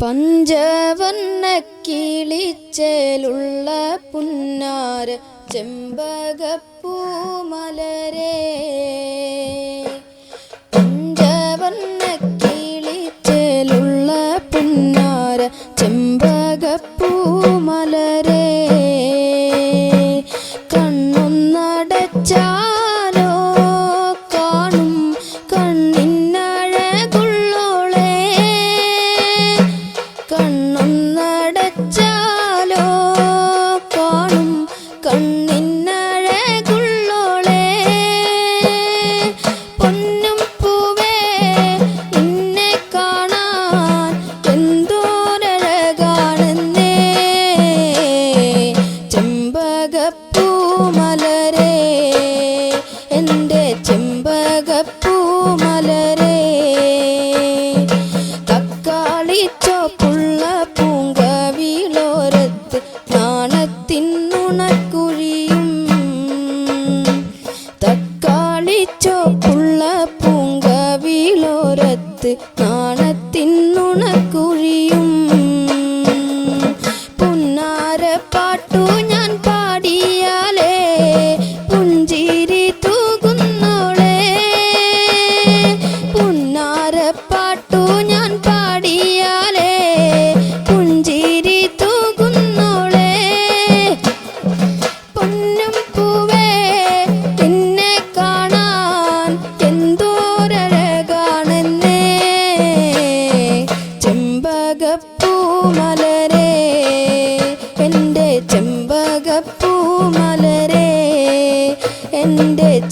പഞ്ചവർണ കിളിച്ചേലുള്ള പുന്നാര ചെമ്പകപ്പൂമലരേ പഞ്ചവർണ കിളിച്ചേലുള്ള പുന്നാര ചെമ്പകപ്പൂമലരേ പൂമലരേ തക്കാളിച്ചോപ്പുള്ള പൂങ്കവിളോരത്ത് നാണത്തിനുണക്കുഴിയും തക്കാളിച്ചോപ്പുള്ള പൂങ്കവിളോരത്ത് നാണത്തിനുണക്കുഴിയും പുന്നാര പാട്ടു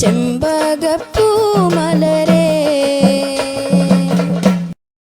ചെമ്പ